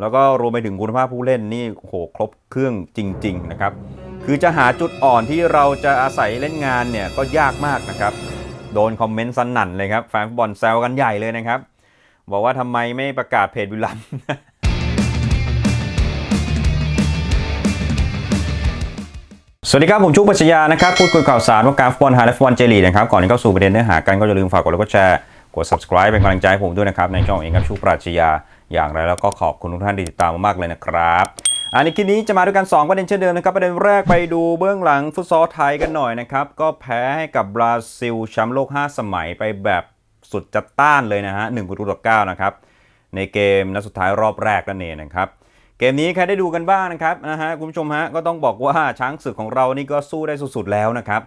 แล้วก็รวมไปถึงคุณภาพผู้เล่นนี่โหครบเครื่องจริง ๆ นะครับ คือจะหาจุดอ่อนที่เราจะอาศัยเล่นงานเนี่ยก็ยากมากนะครับ โดนคอมเมนต์สนั่นเลยครับแฟนฟุตบอลแซวกันใหญ่เลยนะครับ บอกว่าทำไมไม่ประกาศเพจวิลลัมสวัสดีครับผมชุกปัชญานะครับพูดคุยข่าวสารว่าการฟุตบอลไทยและฟุตบอลเจลีนะครับก่อนที่เข้าสู่ประเด็นเนื้อหากันก็อย่าลืมฝากกดไลค์กดแชร์กด subscribe เป็นกำลังใจให้ผมด้วยนะครับในช่องเองครับชุกปรัชญา อย่างไรแล้วก็ขอบคุณทุกท่านที่ติดตามมากๆเลยนะครับอันนี้คลิปนี้จะมาด้วยกัน 2 ประเด็นเช่นเดิมนะครับ ประเด็นแรกไปดูเบื้องหลังฟุตซอลไทยกันหน่อยนะครับ ก็แพ้ให้กับบราซิลแชมป์โลก 5 สมัยไปแบบสุดจะต้านเลยนะฮะ1ประตูต่อ9นะครับในเกมนัดสุดท้ายรอบแรกนั่นเองนะครับเกมนี้ใครได้ดูกันบ้างนะครับนะฮะคุณผู้ชมฮะก็ต้องบอกว่าช้างศึกของเรานี่ก็สู้ได้สุดๆแล้วนะครับ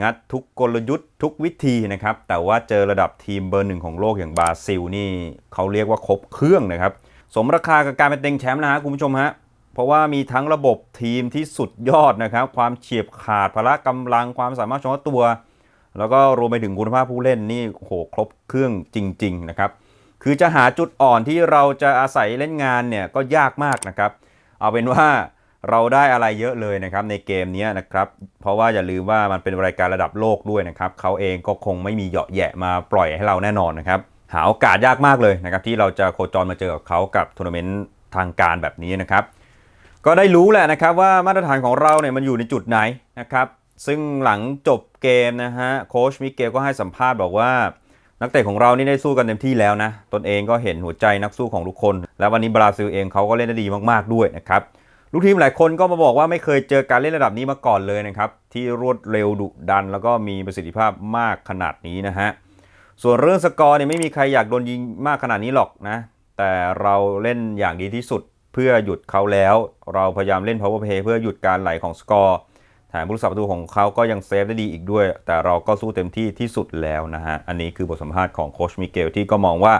งัดทุกกลยุทธ์ทุกวิธีนะครับ แต่ว่าเจอระดับทีมเบอร์หนึ่งของโลกอย่างบราซิลนี่เขาเรียกว่าครบเครื่องนะครับ สมราคากับการเป็นเต็งแชมป์นะฮะคุณผู้ชมฮะเพราะว่ามีทั้งระบบทีมที่สุดยอดนะครับ ความเฉียบขาดพละกำลังความสามารถเฉพาะตัว แล้วก็รวมไปถึงคุณภาพผู้เล่นนี่โหครบเครื่องจริง ๆ นะครับ คือจะหาจุดอ่อนที่เราจะอาศัยเล่นงานเนี่ยก็ยากมากนะครับ เอาเป็นว่า เราได้อะไรเยอะเลยนะครับในเกมนี้นะครับ เพราะว่าอย่าลืมว่ามันเป็นรายการระดับโลกด้วยนะครับเขาเองก็คงไม่มีเหยาะแยะมาปล่อยให้เราแน่นอนนะครับ หาโอกาสยากมากเลยนะครับที่เราจะโคจรมาเจอกับเขากับทัวร์นาเมนต์ทางการแบบนี้นะครับ ก็ได้รู้แหละนะครับว่ามาตรฐานของเราเนี่ยมันอยู่ในจุดไหนนะครับ ซึ่งหลังจบเกมนะฮะโค้ชมิเกลก็ให้สัมภาษณ์บอกว่านักเตะของเรานี่ได้สู้กันเต็มที่แล้วนะ ตนเองก็เห็นหัวใจนักสู้ของทุกคน และวันนี้บราซิลเองเขาก็เล่นได้ดีมากๆด้วยนะครับ ลูกทีมหลายคนก็มาบอกว่าไม่เคยเจอการเล่นระดับนี้มาก่อนเลยนะครับ ที่รวดเร็วดุดัน แล้วก็มีประสิทธิภาพมากขนาดนี้นะฮะส่วนเรื่องสกอร์เนี่ยไม่มีใครอยากโดนยิงมากขนาดนี้หรอกนะ แต่เราเล่นอย่างดีที่สุดเพื่อหยุดเขาแล้ว เราพยายามเล่น power play เพื่อหยุดการไหลของสกอร์แถมผู้รักษาประตูของเขาก็ยังเซฟได้ดีอีกด้วย แต่เราก็สู้เต็มที่ที่สุดแล้วนะฮะ อันนี้คือบทสัมภาษณ์ของโคชมิเกลที่ก็มองว่า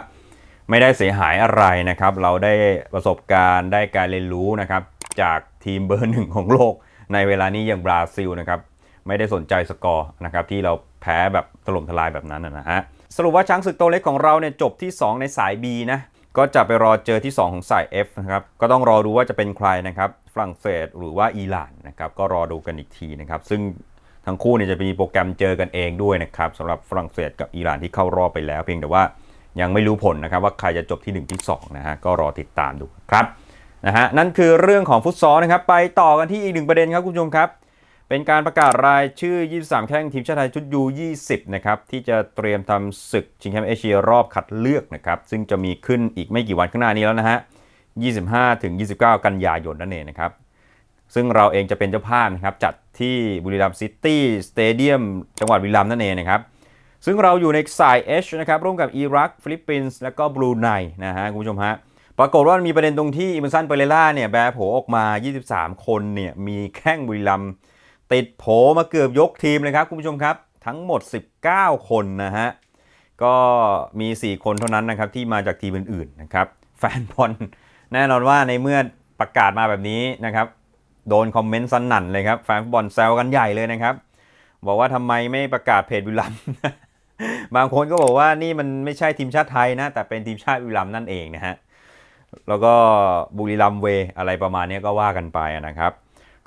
ไม่ได้เสียหายอะไรนะครับ เราได้ประสบการณ์ได้การเรียนรู้นะครับ จากทีมเบอร์หนึ่งของโลก ในเวลานี้อย่างบราซิลนะครับไม่ได้สนใจสกอร์นะครับที่เราแพ้แบบถล่มทลายแบบนั้นนะฮะสรุปว่าช้างศึกโตเล็กของเราเนี่ยจบที่ 2 ในสาย B นะก็จะไปรอเจอที่ 2 ของสาย F นะครับก็ต้องรอดูว่าจะเป็นใครนะครับฝรั่งเศสหรือว่าอิหร่านนะครับก็รอดูกันอีกทีนะครับซึ่งทั้งคู่เนี่ยจะมีโปรแกรมเจอกันเองด้วยนะครับสำหรับฝรั่งเศสกับอิหร่านที่เข้ารอบไปแล้ว เพียงแต่ว่ายังไม่รู้ผลนะครับว่าใครจะจบที่ 1 ที่2นะฮะก็รอติดตามดูครับ นะฮะนั่นคือเรื่องของฟุตซอลนะครับไปต่อกันที่อีกหนึ่งประเด็นครับคุณผู้ชมครับ เป็นการประกาศรายชื่อ 23 แข้งทีมชาติไทยชุดยู20 นะครับที่จะเตรียมทำศึกชิงแชมป์เอเชียรอบคัดเลือกนะครับซึ่งจะมีขึ้นอีกไม่กี่วันข้างหน้านี้แล้วนะฮะ 25ถึง29 กันยายนนั่นเองนะครับซึ่งเราเองจะเป็นเจ้าภาพนะครับจัดที่บุรีรัมย์ซิตี้สเตเดียมจังหวัดบุรีรัมย์นั่นเองนะครับซึ่งเราอยู่ในสาย H นะครับร่วมกับอิรักฟิลิปปินส์และก็บรูไนนะฮะคุณผู้ชมฮะ ปรากฏว่ามันมีประเด็นตรงที่อิมซันเปเรล่าเนี่ยแบร์โผออกมา 23 คนเนี่ยมีแข้งบุรีรัมติดโผมาเกือบยกทีมเลยครับคุณผู้ชมครับ ทั้งหมด 19 คนนะฮะ ก็มี 4 คนเท่านั้นนะครับที่มาจากทีมอื่นๆนะครับแฟนบอลแน่นอนว่าในเมื่อประกาศมาแบบนี้นะครับโดนคอมเมนต์สนั่นเลยครับแฟนฟุตบอลแซวกันใหญ่เลยนะครับ บอกว่าทำไมไม่ประกาศเพจวิลลัมบางคนก็บอกว่านี่มันไม่ใช่ทีมชาติไทยนะ แต่เป็นทีมชาติวิลลัมนั่นเองนะฮะ แล้วก็บุรีรัมเวอะไรประมาณนี้ก็ว่ากันไปนะครับ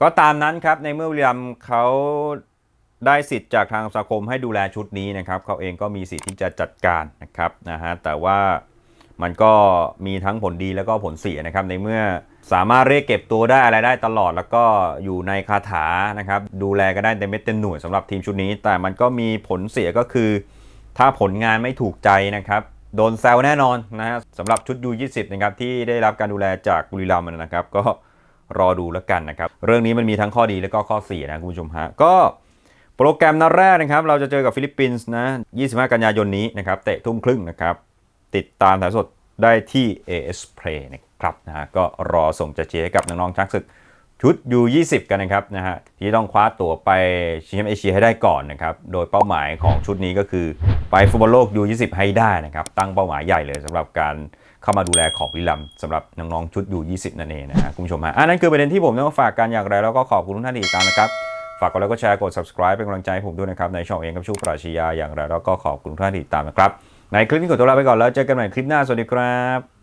ก็ตามนั้นครับในเมื่อบุรีรัมเขาได้สิทธิ์จากทางสมาคมให้ดูแลชุดนี้นะครับเขาเองก็มีสิทธิ์ที่จะจัดการนะครับนะฮะแต่ว่ามันก็มีทั้งผลดีแล้วก็ผลเสียนะครับในเมื่อสามารถเรียกเก็บตัวได้อะไรได้ตลอด แล้วก็อยู่ในคาถานะครับดูแลก็ได้เต็มเม็ดเต็มหน่วยสำหรับทีมชุดนี้ แต่มันก็มีผลเสียก็คือ ถ้าผลงานไม่ถูกใจนะครับ โดนแซวแน่นอนนะฮะสำหรับชุดยู20นะครับที่ได้รับการดูแลจากบุรีรัมย์นะครับ ก็รอดูแล้วกันนะครับ เรื่องนี้มันมีทั้งข้อดีและก็ข้อเสียนะคุณผู้ชมฮะก็โปรแกรมนัดแรกนะครับ เราจะเจอกับฟิลิปปินส์นะ 25 กันยายนนี้นะครับเตะทุ่มครึ่งนะครับ ติดตามถ่ายสดได้ที่ AS Play นะครับนะฮะก็รอส่งจะเชียร์ให้กับน้องๆช้างศึกชุด U20 กันนะครับนะฮะที่ต้องคว้าตั๋วไปชิงแชมป์เอเชียให้ได้ก่อนนะครับ โดยเป้าหมายของชุดนี้ก็คือ ไปฟุตบอลโลกยู20 ให้ได้นะครับ ตั้งเป้าหมายใหญ่เลยสำหรับการเข้ามาดูแลของวิลัมสำหรับน้องๆชุดยู20 นั่นเองนะฮะคุณผู้ชมฮะอันนั้นคือประเด็นที่ผมต้องฝากกันอย่างไรแล้วก็ขอบคุณทุกท่านที่ติดตามนะครับฝากกดไลค์กดแชร์กด subscribe เป็นกำลังใจให้ผมด้วยนะครับในช่องเองกับชูปราชญาอย่างไรแล้วก็ขอบคุณทุกท่านที่ติดตามนะครับในคลิปนี้ขอตัวลาไปก่อนแล้วเจอกันใหม่คลิปหน้าสวัสดีครับ